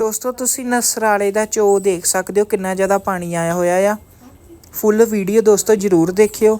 ਦੋਸਤੋ, ਤੁਸੀਂ ਨਸਰਾਲੇ ਦਾ ਚੋ ਦੇਖ ਸਕਦੇ ਹੋ ਕਿੰਨਾ ਜ਼ਿਆਦਾ ਪਾਣੀ ਆਇਆ ਹੋਇਆ ਆ। ਫੁੱਲ ਵੀਡੀਓ ਦੋਸਤੋ, ਜਰੂਰ ਦੇਖਿਓ।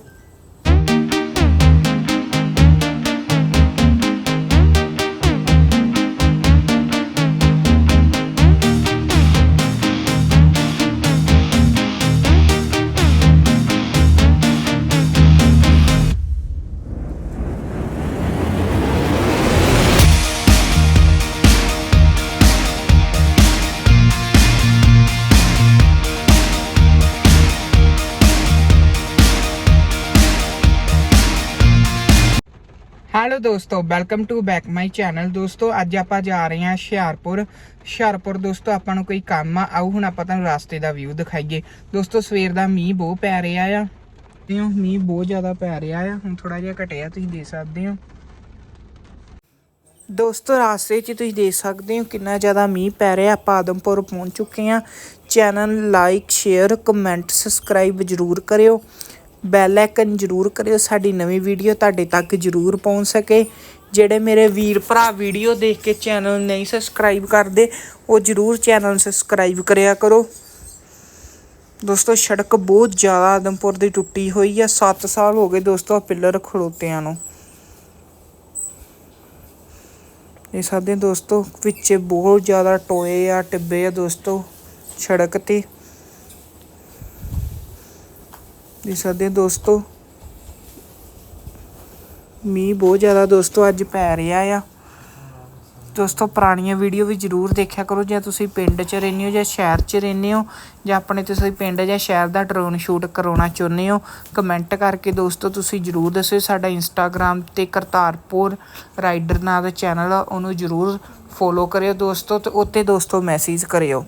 ਦੋਸਤੋ welcome to back my channel ਦੋਸਤੋ, ਅੱਜ ਆਪਾਂ ਜਾ ਰਹੇ ਹਾਂ ਹੁਸ਼ਿਆਰਪੁਰ। ਹੁਸ਼ਿਆਰਪੁਰ ਦੋਸਤੋ, ਆਪਾਂ ਨੂੰ ਕੋਈ ਕੰਮ ਆ, ਆਓ ਹੁਣ ਆਪਾਂ ਤੁਹਾਨੂੰ ਰਸਤੇ ਦਾ ਵਿਊ ਦਿਖਾਈਏ। ਦੋਸਤੋ, ਸਵੇਰ ਦਾ ਮੀਂਹ ਬਹੁਤ ਪੈ ਰਿਹਾ ਆ। ਤੇ ਮੀਂਹ ਬਹੁਤ ਜ਼ਿਆਦਾ ਪੈ ਰਿਹਾ ਆ। ਹੁਣ ਥੋੜਾ ਜਿਹਾ ਘਟਿਆ, ਤੁਸੀਂ ਦੇਖ ਸਕਦੇ ਹੋ। ਦੋਸਤੋ, ਰਾਸਤੇ 'ਚ ਤੁਸੀਂ ਦੇਖ ਸਕਦੇ ਹੋ ਕਿੰਨਾ ਜ਼ਿਆਦਾ ਮੀਂਹ ਪੈ ਰਿਹਾ। ਆਪਾਂ ਆਦਮਪੁਰ ਪਹੁੰਚ ਚੁੱਕੇ ਹਾਂ। Channel like share comment subscribe ਜਰੂਰ ਕਰਿਓ। ਬੈਲ ਆਈਕਨ ਜਰੂਰ ਕਰਿਓ, ਸਾਡੀ ਨਵੀਂ ਵੀਡੀਓ ਤੁਹਾਡੇ ਤੱਕ ਜਰੂਰ ਪਹੁੰਚ ਸਕੇ। ਜਿਹੜੇ ਮੇਰੇ ਵੀਰ ਭਰਾ ਵੀਡੀਓ ਦੇਖ ਕੇ ਚੈਨਲ ਨਹੀਂ ਸਬਸਕ੍ਰਾਈਬ ਕਰਦੇ, ਉਹ ਜਰੂਰ ਚੈਨਲ ਸਬਸਕ੍ਰਾਈਬ ਕਰਿਆ ਕਰੋ। ਦੋਸਤੋ, ਸੜਕ ਬਹੁਤ ਜ਼ਿਆਦਾ ਆਦਮਪੁਰ ਦੀ ਟੁੱਟੀ ਹੋਈ ਆ 7 ਸਾਲ ਹੋ ਗਏ ਦੋਸਤੋ ਆਹ ਪਿੱਲਰ ਖੜੋਤਿਆਂ ਨੂੰ। ਇਹ ਸਾਡੇ ਦੋਸਤੋ ਵਿੱਚ ਬਹੁਤ ਜ਼ਿਆਦਾ ਟੋਏ ਆ, ਟਿੱਬੇ ਆ ਦੋਸਤੋ, ਸੜਕ ਤੇ। ਇਹ ਸਾਡੇ ਦੋਸਤੋ, ਮੀਂਹ ਬਹੁਤ ਜ਼ਿਆਦਾ ਦੋਸਤੋ ਅੱਜ ਪੈ ਰਿਹਾ ਆ। ਦੋਸਤੋ, ਪੁਰਾਣੀਆਂ ਵੀਡੀਓ ਵੀ ਜਰੂਰ ਦੇਖਿਆ ਕਰੋ, ਜੇ ਤੁਸੀਂ ਪਿੰਡ 'ਚ ਰਹਿੰਦੇ ਹੋ ਜਾਂ ਸ਼ਹਿਰ 'ਚ ਰਹਿੰਦੇ ਹੋ, ਜਾਂ ਆਪਣੇ ਤੁਸੀਂ ਪਿੰਡ ਜਾਂ ਸ਼ਹਿਰ ਦਾ ਡਰੋਨ ਸ਼ੂਟ ਕਰਾਉਣਾ ਚਾਹੁੰਦੇ ਹੋ ਕਮੈਂਟ ਕਰਕੇ ਦੋਸਤੋ ਤੁਸੀਂ ਜਰੂਰ ਦੱਸਿਓ। ਸਾਡਾ ਇੰਸਟਾਗ੍ਰam ਤੇ ਕਰਤਾਰਪੁਰ ਰਾਈਡਰ ਨਾਂ ਦਾ ਚੈਨਲ ਆ, ਉਹਨੂੰ ਜਰੂਰ ਫੋਲੋ ਕਰਿਓ ਦੋਸਤੋ, ਤੇ ਉੱਤੇ ਦੋਸਤੋ ਮੈਸੇਜ ਕਰਿਓ।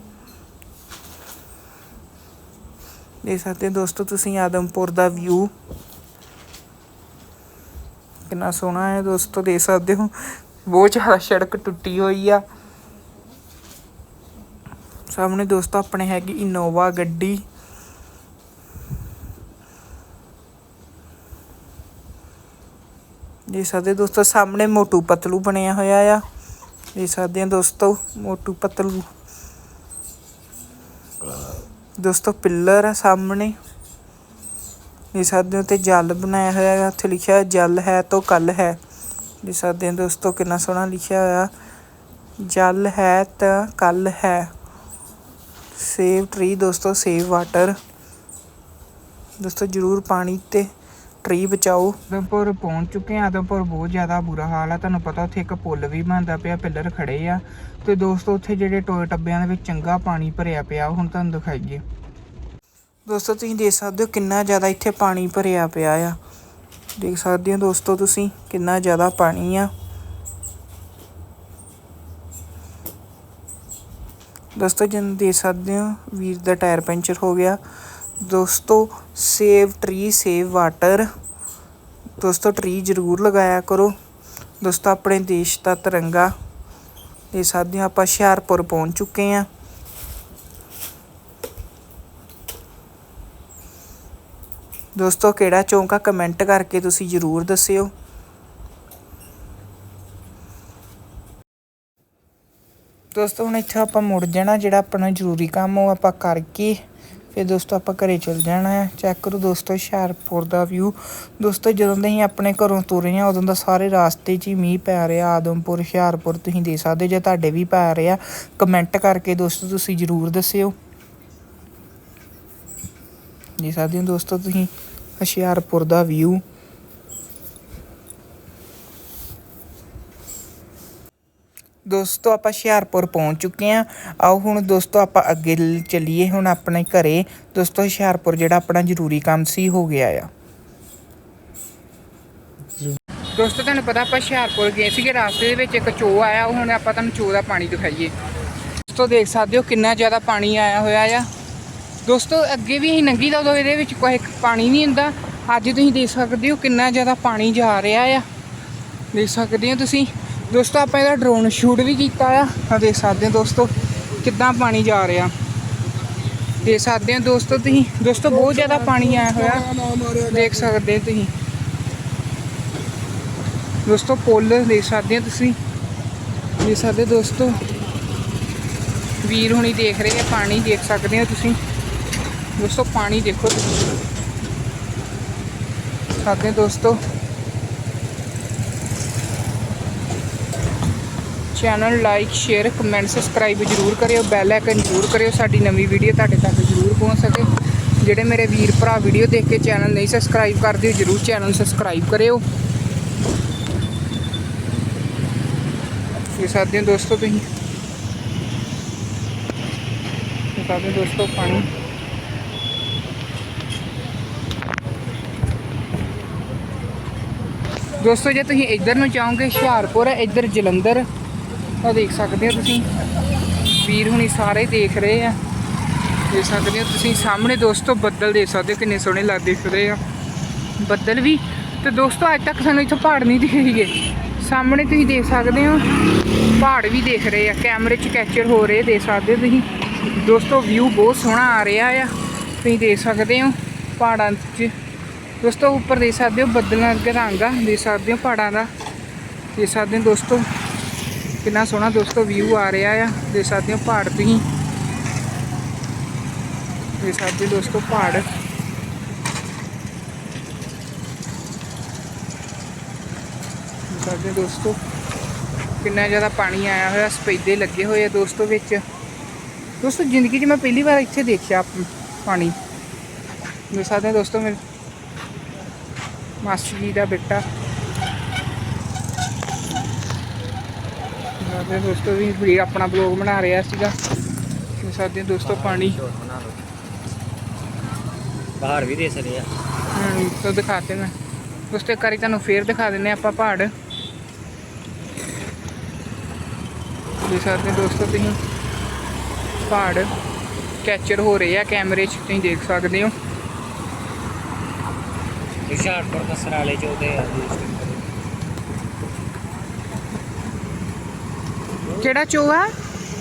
ਦੇਖ ਸਕਦੇ ਹੋ ਦੋਸਤੋ, ਤੁਸੀਂ ਆਦਮਪੁਰ ਦਾ ਵਿਊ ਕਿੰਨਾ ਸੋਹਣਾ ਹੈ ਦੋਸਤੋ, ਦੇਖ ਸਕਦੇ ਹੋ। ਬਹੁਤ ਜ਼ਿਆਦਾ ਸੜਕ ਟੁੱਟੀ ਹੋਈ ਆ। ਸਾਹਮਣੇ ਦੋਸਤੋ, ਆਪਣੇ ਹੈਗੀ ਇਨੋਵਾ ਗੱਡੀ। ਦੇਖ ਸਕਦੇ ਹੋ ਦੋਸਤੋ, ਸਾਹਮਣੇ ਮੋਟੂ ਪਤਲੂ ਬਣਿਆ ਹੋਇਆ ਆ। ਦੇਖ ਸਕਦੇ ਹੋ ਦੋਸਤੋ, ਮੋਟੂ ਪਤਲੂ। ਦੋਸਤੋ ਪਿੱਲਰ ਆ ਸਾਹਮਣੇ। ਇਹ ਸਕਦੇ ਹੋ ਤੇ ਜਲ ਬਣਾਇਆ ਹੋਇਆ ਹੈ। ਉੱਥੇ ਲਿਖਿਆ ਹੈ, ਜਲ ਹੈ ਤੋਂ ਕੱਲ ਹੈ। ਇਹ ਸਕਦੇ ਹੋ ਦੋਸਤੋ ਕਿੰਨਾ ਸੋਹਣਾ ਲਿਖਿਆ ਹੋਇਆ। ਜਲ ਹੈ ਤਾਂ ਕੱਲ ਹੈ। ਸੇਵ ਟਰੀ ਦੋਸਤੋ ਸੇਵ ਵਾਟਰ ਦੋਸਤੋ ਜਰੂਰ ਪਾਣੀ ਤੇ ਟਰੀ ਬਚਾਓ। ਆਦਮਪੁਰ ਪਹੁੰਚ ਚੁੱਕੇ ਆ ਆਦਮਪੁਰ ਬਹੁਤ ਜ਼ਿਆਦਾ ਬੁਰਾ ਹਾਲ ਆ। ਤੁਹਾਨੂੰ ਪਤਾ ਉੱਥੇ ਇੱਕ ਪੁਲ ਵੀ ਬਣਦਾ ਪਿਆ। ਪਿੱਲਰ ਖੜੇ ਆ। ਤੇ ਦੋਸਤੋ, ਉੱਥੇ ਜਿਹੜੇ ਟੋਏ ਟੱਬਿਆਂ ਦੇ ਵਿੱਚ ਚੰਗਾ ਪਾਣੀ ਭਰਿਆ ਪਿਆ ਹੁਣ ਤੁਹਾਨੂੰ ਦਿਖਾਈਏ। ਦੋਸਤੋ, ਤੁਸੀਂ ਦੇਖ ਸਕਦੇ ਹੋ ਕਿੰਨਾ ਜ਼ਿਆਦਾ ਇੱਥੇ ਪਾਣੀ ਭਰਿਆ ਪਿਆ ਆ। ਦੇਖ ਸਕਦੇ ਹੋ ਦੋਸਤੋ ਤੁਸੀਂ ਕਿੰਨਾ ਜ਼ਿਆਦਾ ਪਾਣੀ ਆ। ਦੋਸਤੋ, ਜਿਨ ਦੇਖ ਸਕਦੇ ਹੋ, ਵੀਰ ਦਾ ਟਾਇਰ ਪੈਂਚਰ ਹੋ ਗਿਆ। ਦੋਸਤੋ, ਸੇਵ ਟਰੀ, ਸੇਵ ਵਾਟਰ। ਦੋਸਤੋ, ਟਰੀ ਜ਼ਰੂਰ ਲਗਾਇਆ ਕਰੋ। ਦੋਸਤੋ, ਆਪਣੇ ਦੇਸ਼ ਦਾ ਤਿਰੰਗਾ। ਇਹ ਸਕਦੇ ਹੋ ਆਪਾਂ ਹੁਸ਼ਿਆਰਪੁਰ ਪਹੁੰਚ ਚੁੱਕੇ ਹਾਂ। ਦੋਸਤੋ, ਕਿਹੜਾ ਚੌਂਕ ਆ ਕਮੈਂਟ ਕਰਕੇ ਤੁਸੀਂ ਜ਼ਰੂਰ ਦੱਸਿਓ। ਦੋਸਤੋ, ਹੁਣ ਇੱਥੇ ਆਪਾਂ ਮੁੜ ਜਾਣਾ, ਜਿਹੜਾ ਆਪਣਾ ਜ਼ਰੂਰੀ ਕੰਮ ਉਹ ਆਪਾਂ ਕਰਕੇ ਫਿਰ ਦੋਸਤੋ ਆਪਾਂ ਘਰੇ ਚਲ ਜਾਣਾ ਹੈ। ਚੈੱਕ ਕਰੋ ਦੋਸਤੋ ਹੁਸ਼ਿਆਰਪੁਰ ਦਾ ਵਿਊ ਦੋਸਤੋ ਜਦੋਂ ਦੇ ਅਸੀਂ ਆਪਣੇ ਘਰੋਂ ਤੁਰੇ ਹਾਂ, ਉਦੋਂ ਦਾ ਸਾਰੇ ਰਾਸਤੇ 'ਚ ਹੀ ਮੀਂਹ ਪੈ ਰਿਹਾ। ਆਦਮਪੁਰ, ਹੁਸ਼ਿਆਰਪੁਰ ਤੁਸੀਂ ਦੇ ਸਕਦੇ ਜੇ ਤੁਹਾਡੇ ਵੀ ਪੈ ਰਿਹਾ ਕਮੈਂਟ ਕਰਕੇ ਦੋਸਤੋ ਤੁਸੀਂ ਜ਼ਰੂਰ ਦੱਸਿਓ। ਜੀ ਸਕਦੇ ਹੋ ਦੋਸਤੋ ਤੁਸੀਂ ਹੁਸ਼ਿਆਰਪੁਰ ਦਾ ਵਿਊ ਦੋਸਤੋ, ਆਪਾਂ ਹੁਸ਼ਿਆਰਪੁਰ ਪਹੁੰਚ ਚੁੱਕੇ ਹਾਂ। ਆਓ ਹੁਣ ਦੋਸਤੋ, ਆਪਾਂ ਅੱਗੇ ਚੱਲੀਏ ਹੁਣ ਆਪਣੇ ਘਰੇ। ਦੋਸਤੋ, ਹੁਸ਼ਿਆਰਪੁਰ ਜਿਹੜਾ ਆਪਣਾ ਜ਼ਰੂਰੀ ਕੰਮ ਸੀ, ਹੋ ਗਿਆ ਆ। ਦੋਸਤੋ, ਤੁਹਾਨੂੰ ਪਤਾ ਆਪਾਂ ਹੁਸ਼ਿਆਰਪੁਰ ਗਏ ਸੀਗੇ, ਰਾਸਤੇ ਦੇ ਵਿੱਚ ਇੱਕ ਚੋ ਆਇਆ, ਹੁਣ ਆਪਾਂ ਤੁਹਾਨੂੰ ਚੋ ਦਾ ਪਾਣੀ ਦਿਖਾਈਏ। ਦੋਸਤੋ, ਦੇਖ ਸਕਦੇ ਹੋ ਕਿੰਨਾ ਜ਼ਿਆਦਾ ਪਾਣੀ ਆਇਆ ਹੋਇਆ ਆ। ਦੋਸਤੋ, ਅੱਗੇ ਵੀ ਅਸੀਂ ਨੰਗੀ ਦਾ ਉਦੋਂ ਇਹਦੇ ਵਿੱਚ ਕੋਈ ਪਾਣੀ ਨਹੀਂ ਹੁੰਦਾ। ਅੱਜ ਤੁਸੀਂ ਦੇਖ ਸਕਦੇ ਹੋ ਕਿੰਨਾ ਜ਼ਿਆਦਾ ਪਾਣੀ ਜਾ ਰਿਹਾ ਆ। ਦੇਖ ਸਕਦੇ ਹੋ ਤੁਸੀਂ। ਦੋਸਤੋ, ਆਪਾਂ ਇਹਦਾ ਡਰੋਨ ਸ਼ੂਟ ਵੀ ਕੀਤਾ ਆ। ਆ ਦੇਖ ਸਕਦੇ ਹੋ ਦੋਸਤੋ, ਕਿੱਦਾਂ ਪਾਣੀ ਜਾ ਰਿਹਾ। ਦੇਖ ਸਕਦੇ ਹੋ ਦੋਸਤੋ ਤੁਸੀਂ। ਦੋਸਤੋ, ਬਹੁਤ ਜ਼ਿਆਦਾ ਪਾਣੀ ਆਇਆ ਹੋਇਆ। ਦੇਖ ਸਕਦੇ ਹੋ ਤੁਸੀਂ। ਦੋਸਤੋ, ਪੁੱਲ ਦੇਖ ਸਕਦੇ ਹੋ ਤੁਸੀਂ। ਦੇਖ ਸਕਦੇ ਹੋ ਦੋਸਤੋ। ਵੀਰ ਹੁਣੀ ਦੇਖ ਰਹੇ ਆ, ਪਾਣੀ ਦੇਖ ਸਕਦੇ ਹੋ ਤੁਸੀਂ। ਦੋਸਤੋ, ਪਾਣੀ ਦੇਖੋ ਤੁਸੀਂ। ਸਾਡੇ ਦੋਸਤੋ। Channel like, share, comment, subscribe ਜਰੂਰ ਕਰਿਓ, ਬੈਲ ਆਈਕਨ ਜਰੂਰ ਕਰਿਓ, ਸਾਡੀ ਨਵੀਂ ਵੀਡੀਓ ਤੁਹਾਡੇ ਤੱਕ ਜਰੂਰ ਪਹੁੰਚ ਸਕੇ। ਜਿਹੜੇ ਮੇਰੇ ਵੀਰ ਭਰਾ ਵੀਡੀਓ ਦੇਖ ਕੇ ਚੈਨਲ ਨਹੀਂ ਸਬਸਕ੍ਰਾਈਬ ਕਰਦੇ ਹੋ ਜਰੂਰ ਚੈਨਲ ਸਬਸਕ੍ਰਾਈਬ ਕਰਿਓ। ਇਹ ਸਕਦੇ ਦੋਸਤੋ ਤੁਸੀਂ? ਇਹ ਸਕਦੇ ਦੋਸਤੋ, ਪਾਣੀ? ਦੋਸਤੋ, ਜੇ ਤੁਸੀਂ ਇੱਧਰ ਨੂੰ ਚਾਹੋਗੇ ਹੁਸ਼ਿਆਰਪੁਰ ਹੈ, ਇੱਧਰ ਜਲੰਧਰ। ਤਾਂ ਦੇਖ ਸਕਦੇ ਹੋ ਤੁਸੀਂ। ਵੀਰ ਹੁਣੀ ਸਾਰੇ ਦੇਖ ਰਹੇ ਆ। ਦੇਖ ਸਕਦੇ ਹੋ ਤੁਸੀਂ। ਸਾਹਮਣੇ ਦੋਸਤੋ ਬੱਦਲ ਦੇਖ ਸਕਦੇ ਹੋ ਕਿੰਨੇ ਸੋਹਣੇ ਲਾ ਦਿਖ ਰਹੇ ਆ। ਬੱਦਲ ਵੀ। ਤੇ ਦੋਸਤੋ ਅੱਜ ਤੱਕ ਸਾਨੂੰ ਇੱਥੋਂ ਪਹਾੜ ਨਹੀਂ ਦਿਖੇਗੇ ਸਾਹਮਣੇ ਤੁਸੀਂ ਦੇਖ ਸਕਦੇ ਹੋ। ਪਹਾੜ ਵੀ ਦੇਖ ਰਹੇ ਆ। ਕੈਮਰੇ 'ਚ ਕੈਪਚਰ ਹੋ ਰਹੇ ਦੇਖ ਸਕਦੇ ਹੋ ਤੁਸੀਂ। ਦੋਸਤੋ ਵਿਊ ਬਹੁਤ ਸੋਹਣਾ ਆ ਰਿਹਾ ਆ। ਤੁਸੀਂ ਦੇਖ ਸਕਦੇ ਹੋ ਪਹਾੜਾਂ 'ਚ। ਦੋਸਤੋ ਉੱਪਰ ਦੇਖ ਸਕਦੇ ਹੋ ਬੱਦਲਾਂ ਵਰਗਾ ਰੰਗ ਆ। ਦੇਖ ਸਕਦੇ ਹੋ ਪਹਾੜਾਂ ਦਾ। ਦੇਖ ਸਕਦੇ ਹੋ ਦੋਸਤੋ। ਕਿੰਨਾ ਸੋਹਣਾ ਦੋਸਤੋ ਵਿਊ ਆ ਰਿਹਾ ਆ। ਦੇਖ ਸਕਦੇ ਹੋ ਪਹਾੜ ਤੁਸੀਂ। ਦੇਖ ਸਕਦੇ ਹੋ ਦੋਸਤੋ ਪਹਾੜ। ਦੇਖ ਸਕਦੇ ਹੋ ਦੋਸਤੋ ਕਿੰਨਾ ਜ਼ਿਆਦਾ ਪਾਣੀ ਆਇਆ ਹੋਇਆ, ਸਪੈਦੇ ਲੱਗੇ ਹੋਏ ਆ ਦੋਸਤੋ ਵਿੱਚ। ਦੋਸਤੋ ਜ਼ਿੰਦਗੀ 'ਚ ਮੈਂ ਪਹਿਲੀ ਵਾਰ ਇੱਥੇ ਦੇਖਿਆ ਪਾਣੀ। ਦੇਖ ਸਕਦੇ ਹੋ ਦੋਸਤੋ ਮੇਰੇ ਮਾਸਟਰ ਜੀ ਦਾ ਬੇਟਾ। ਸਾਡੇ ਦੋਸਤੋ ਵੀ ਵੀ ਆਪਣਾ ਬਲੌਗ ਬਣਾ ਰਿਹਾ ਸੀਗਾ। ਦੇਖ ਸਕਦੇ ਹੋ ਦੋਸਤੋ ਪਾਣੀ। ਬਾਹਰ ਵੀ ਦੇ ਸਕਦੇ ਆ। ਹਮ ਤੋਂ ਦਿਖਾਤੇ ਮੈਂ। ਦੋਸਤੋ ਇੱਕ ਵਾਰੀ ਤੁਹਾਨੂੰ ਫੇਰ ਦਿਖਾ ਦਿੰਨੇ ਆਪਾਂ ਪਹਾੜ। ਦੇਖ ਸਕਦੇ ਹੋ ਦੋਸਤੋ ਤੁਸੀਂ ਪਹਾੜ ਕੈਪਚਰ ਹੋ ਰਹੇ ਆ ਕੈਮਰੇ 'ਚ ਤੁਸੀਂ ਦੇਖ ਸਕਦੇ ਹੋ। ਹੁਸ਼ਿਆਰਪੁਰ ਕਸਰਾਲੇ ਚ ਉਹਦੇ ਆ। ਕਿਹੜਾ ਚੋਆ?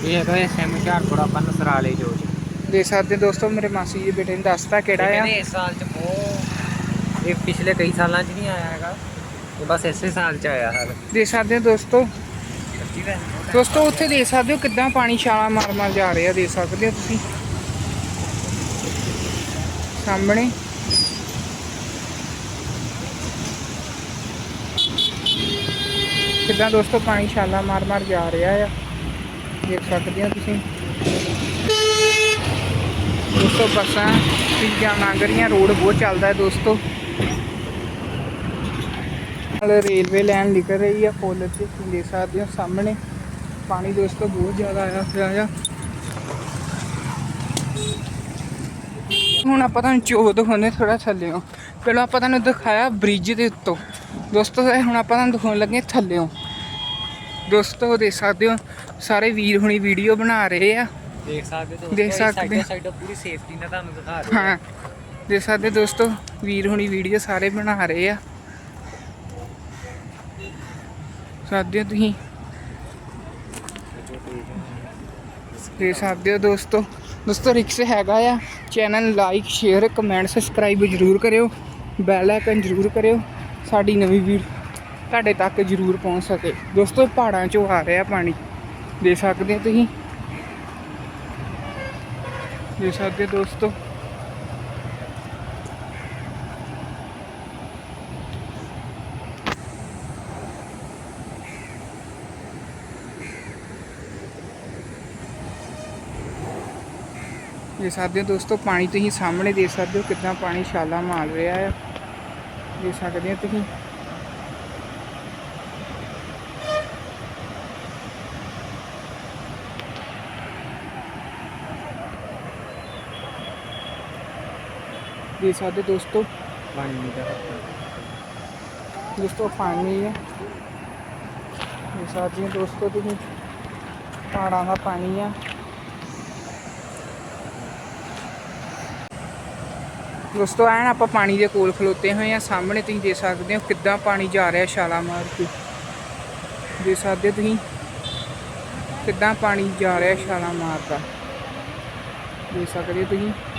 ਇਹ ਹੈਗਾ ਐਸਐਮ ਹੁਸ਼ਿਆਰਪੁਰ ਆਪਾਂ ਨਸਰਾਲੇ ਜੋ ਚ। ਦੇਖ ਸਕਦੇ ਦੋਸਤੋ ਮੇਰੇ ਮਾਸੀ ਜੀ ਦੇ ਬੇਟੇ ਨੇ ਦੱਸਤਾ ਕਿਹੜਾ ਆ। ਕਹਿੰਦੇ ਇਸ ਸਾਲ ਚ ਬਹੁਤ ਇਹ ਪਿਛਲੇ ਕਈ ਸਾਲਾਂ ਚ ਨਹੀਂ ਆਇਆ ਹੈਗਾ। ਇਹ ਬਸ ਇਸੇ ਸਾਲ ਚ ਆਇਆ ਹੈ ਦੇਖ ਸਕਦੇ ਹੋ ਦੋਸਤੋ? ਸੱਚੀ ਦੋਸਤੋ ਉੱਥੇ ਦੇਖ ਸਕਦੇ ਹੋ ਕਿੱਦਾਂ ਪਾਣੀ ਛਾਲਾ ਮਾਰ ਮਾਰ ਜਾ ਰਿਹਾ ਦੇਖ ਸਕਦੇ ਹੋ ਤੁਸੀਂ? ਸਾਹਮਣੇ। ਕਿੱਦਾਂ ਦੋਸਤੋ ਪਾਣੀ ਛਾਲਾ ਮਾਰ ਮਾਰ ਜਾ ਰਿਹਾ ਆ? ਦੇਖ ਸਕਦੇ ਹੋ ਤੁਸੀਂ? ਦੋਸਤੋ ਬੱਸਾਂ, ਚੀਜ਼ਾਂ ਲੰਘ ਰਹੀਆਂ, ਰੋਡ ਬਹੁਤ ਚੱਲਦਾ ਹੈ ਦੋਸਤੋ। ਨਾਲ ਰੇਲਵੇ ਲਾਈਨ ਨਿਕਲ ਰਹੀ ਆ ਪੁਲ ਤੇ ਤੁਸੀਂ ਦੇਖ ਸਕਦੇ ਹੋ ਸਾਹਮਣੇ। ਪਾਣੀ ਦੋਸਤੋ ਬਹੁਤ ਜ਼ਿਆਦਾ ਆਇਆ ਹੋਇਆ ਆ। ਹੁਣ ਆਪਾਂ ਤੁਹਾਨੂੰ ਚੋ ਦਿਖਾਉਂਦੇ ਥੋੜਾ ਥੱਲੇੋਂ ਪਹਿਲਾਂ ਆਪਾਂ ਤੁਹਾਨੂੰ ਦਿਖਾਇਆ ਬ੍ਰਿਜ ਦੇ ਉੱਤੋਂ। ਦੋਸਤੋ ਹੁਣ ਆਪਾਂ ਤੁਹਾਨੂੰ ਦਿਖਾਉਣ ਲੱਗੇ ਥੱਲੇੋਂ ਦੋਸਤੋ ਦੇਖ ਸਕਦੇ ਹੋ ਸਾਰੇ ਵੀਰ ਹੁਣੀ ਵੀਡੀਓ ਬਣਾ ਰਹੇ ਆ। ਦੇਖ ਸਕਦੇ ਹੋ ਦੇਖ ਸਕਦੇ ਹੋ। ਸਾਈਡ ਪੂਰੀ ਸੇਫਟੀ ਨਾਲ ਤੁਹਾਨੂੰ ਦਿਖਾ ਰਹੇ ਹਾਂ ਦੇਖ ਸਕਦੇ ਦੋਸਤੋ ਵੀਰ ਹੁਣੀ ਵੀਡੀਓ ਸਾਰੇ ਬਣਾ ਰਹੇ ਆ। ਸਕਦੇ ਹੋ ਤੁਸੀਂ? ਦੇਖ ਸਕਦੇ ਹੋ ਦੋਸਤੋ ਦੋਸਤੋ ਰਿਕਸ ਹੈਗਾ ਆ। Channel like share comment subscribe ਜਰੂਰ ਕਰਿਓ। ਬੈਲ ਆਈਕਨ ਜਰੂਰ ਕਰਿਓ। ਸਾਡੀ ਨਵੀਂ ਵੀਡੀਓ ਤੁਹਾਡੇ ਤੱਕ ਜਰੂਰ ਪਹੁੰਚ ਸਕੇ। ਦੋਸਤੋ, ਪਹਾੜਾਂ ਚੋਂ ਆ ਰਿਹਾ ਪਾਣੀ। ਦੇ ਸਕਦੇ ਹੋ ਤੁਸੀਂ? ਦੇ ਸਕਦੇ ਹੋ ਦੋਸਤੋ? ਦੇ ਸਕਦੇ ਹੋ ਦੋਸਤੋ, ਪਾਣੀ ਤੁਸੀਂ ਸਾਹਮਣੇ ਦੇ ਸਕਦੇ ਹੋ ਕਿੰਨਾ ਪਾਣੀ ਛਾਲਾ ਮਾਰ ਰਿਹਾ ਹੈ ਦੇ ਸਕਦੇ ਹੋ ਤੁਸੀਂ? ਹੋ ਦੋਸਤੋ। ਪਾਣੀ ਦਾ ਦੋਸਤੋ ਪਾਣੀ ਹੈ। ਦੇਖ ਸਕਦੇ ਹੋ ਦੋਸਤੋ ਤੁਸੀਂ ਪਹਾੜਾਂ ਦਾ ਪਾਣੀ ਆ। ਦੋਸਤੋ ਐਨ ਆਪਾਂ ਪਾਣੀ ਦੇ ਕੋਲ ਖਲੋਤੇ ਹੋਏ ਆ। ਸਾਹਮਣੇ ਤੁਸੀਂ ਦੇਖ ਸਕਦੇ ਹੋ ਕਿੱਦਾਂ ਪਾਣੀ ਜਾ ਰਿਹਾ ਛਾਲਾ ਮਾਰ ਕੇ। ਦੇਖ ਸਕਦੇ ਹੋ ਤੁਸੀਂ ਕਿੱਦਾਂ ਪਾਣੀ ਜਾ ਰਿਹਾ ਛਾਲਾ ਮਾਰਦਾ। ਦੇਖ ਸਕਦੇ ਹੋ ਤੁਸੀਂ।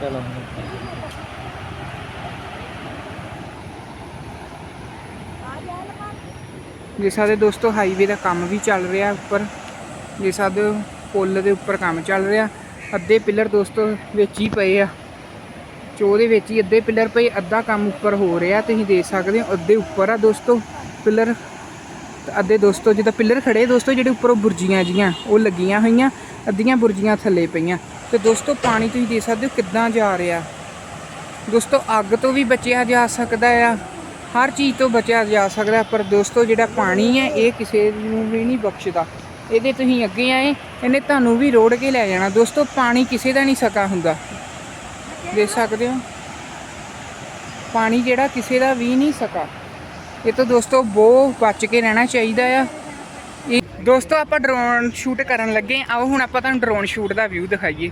ਚਲੋ। ਦੇਖ ਸਕਦੇ ਦੋਸਤੋ ਹਾਈਵੇ ਦਾ ਕੰਮ ਵੀ ਚੱਲ ਰਿਹਾ ਉੱਪਰ ਦੇਖ ਸਕਦੇ ਪੁਲ ਦੇ ਉੱਪਰ ਕੰਮ ਚੱਲ ਰਿਹਾ, ਅੱਧੇ ਪਿੱਲਰ ਦੋਸਤੋ ਵਿੱਚ ਹੀ ਪਏ ਆ। ਚੋ ਦੇ ਵਿੱਚ ਹੀ ਅੱਧੇ ਪਿਲਰ ਪਏ, ਅੱਧਾ ਕੰਮ ਉੱਪਰ ਹੋ ਰਿਹਾ, ਤੁਸੀਂ ਦੇਖ ਸਕਦੇ ਹੋ, ਅੱਧੇ ਉੱਪਰ ਆ ਦੋਸਤੋ ਪਿਲਰ। ਅੱਧੇ ਦੋਸਤੋ, ਜਿੱਦਾਂ ਪਿੱਲਰ ਖੜੇ ਦੋਸਤੋ, ਜਿਹੜੇ ਉੱਪਰੋਂ ਬੁਰਜੀਆਂ ਜੀਆਂ ਉਹ ਲੱਗੀਆਂ ਹੋਈਆਂ, ਅੱਧੀਆਂ ਬੁਰਜੀਆਂ ਥੱਲੇ ਪਈਆਂ। ਤੇ ਦੋਸਤੋ, ਪਾਣੀ ਤੁਸੀਂ ਦੇ ਸਕਦੇ ਹੋ ਕਿੱਦਾਂ ਜਾ ਰਿਹਾ। ਦੋਸਤੋ, ਅੱਗ ਤੋਂ ਵੀ ਬਚਿਆ ਜਾ ਸਕਦਾ ਆ। ਹਰ ਚੀਜ਼ ਤੋਂ ਬਚਿਆ ਜਾ ਸਕਦਾ, ਪਰ ਦੋਸਤੋ, ਜਿਹੜਾ ਪਾਣੀ ਹੈ, ਇਹ ਕਿਸੇ ਨੂੰ ਵੀ ਨਹੀਂ ਬਖਸ਼ਦਾ। ਇਹਦੇ ਤੁਸੀਂ ਅੱਗੇ ਆਏ, ਇਹਨੇ ਤੁਹਾਨੂੰ ਵੀ ਰੋੜ ਕੇ ਲੈ ਜਾਣਾ। ਦੋਸਤੋ, ਪਾਣੀ ਕਿਸੇ ਦਾ ਨਹੀਂ ਸਕਾ ਹੁੰਦਾ। ਦੇਖ ਸਕਦੇ ਹੋ। ਪਾਣੀ ਜਿਹੜਾ ਕਿਸੇ ਦਾ ਵੀ ਨਹੀਂ ਸਕਾ। ਇਹ ਤਾਂ ਦੋਸਤੋ ਬਹੁਤ ਬਚ ਕੇ ਰਹਿਣਾ ਚਾਹੀਦਾ ਆ। ਦੋਸਤੋ, ਆਪਾਂ ਡਰੋਨ ਸ਼ੂਟ ਕਰਨ ਲੱਗੇ ਆਓ, ਹੁਣ ਆਪਾਂ ਤੁਹਾਨੂੰ ਡਰੋਨ ਸ਼ੂਟ ਦਾ ਵਿਊ ਦਿਖਾਈਏ।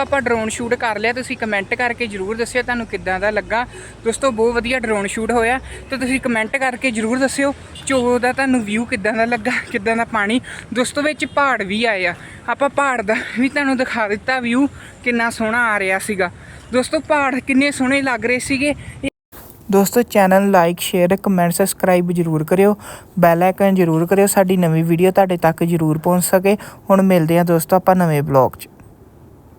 ਆਪਾਂ ਡਰੋਨ ਸ਼ੂਟ ਕਰ ਲਿਆ, ਤੁਸੀਂ ਕਮੈਂਟ ਕਰਕੇ ਜਰੂਰ ਦੱਸਿਓ ਤੁਹਾਨੂੰ ਕਿੱਦਾਂ ਦਾ ਲੱਗਾ। ਦੋਸਤੋ ਬਹੁਤ ਵਧੀਆ ਡਰੋਨ ਸ਼ੂਟ ਹੋਇਆ। ਤੇ ਤੁਸੀਂ ਕਮੈਂਟ ਕਰਕੇ ਜਰੂਰ ਦੱਸਿਓ ਚੋ ਦਾ ਤੁਹਾਨੂੰ ਵਿਊ ਕਿੱਦਾਂ ਦਾ ਲੱਗਾ, ਕਿੱਦਾਂ ਦਾ ਪਾਣੀ। ਦੋਸਤੋ, ਵਿੱਚ ਪਹਾੜ ਵੀ ਆਏ ਆ। ਆਪਾਂ ਪਹਾੜ ਦਾ ਵੀ ਤੁਹਾਨੂੰ ਦਿਖਾ ਦਿੱਤਾ ਵਿਊ ਕਿੰਨਾ ਸੋਹਣਾ ਆ ਰਿਹਾ ਸੀਗਾ। ਦੋਸਤੋ, ਪਹਾੜ ਕਿੰਨੇ ਸੋਹਣੇ ਲੱਗ ਰਹੇ ਸੀਗੇ। ਦੋਸਤੋ channel like share comment subscribe ਜਰੂਰ ਕਰਿਓ। ਬੈਲ ਆਈਕਨ ਜਰੂਰ ਕਰਿਓ। ਸਾਡੀ ਨਵੀਂ ਵੀਡੀਓ ਤੁਹਾਡੇ ਤੱਕ ਜਰੂਰ ਪਹੁੰਚ ਸਕੇ। ਹੁਣ ਮਿਲਦੇ ਹਾਂ ਦੋਸਤੋ ਆਪਾਂ ਨਵੇਂ ਬਲੌਗ 'ਚ।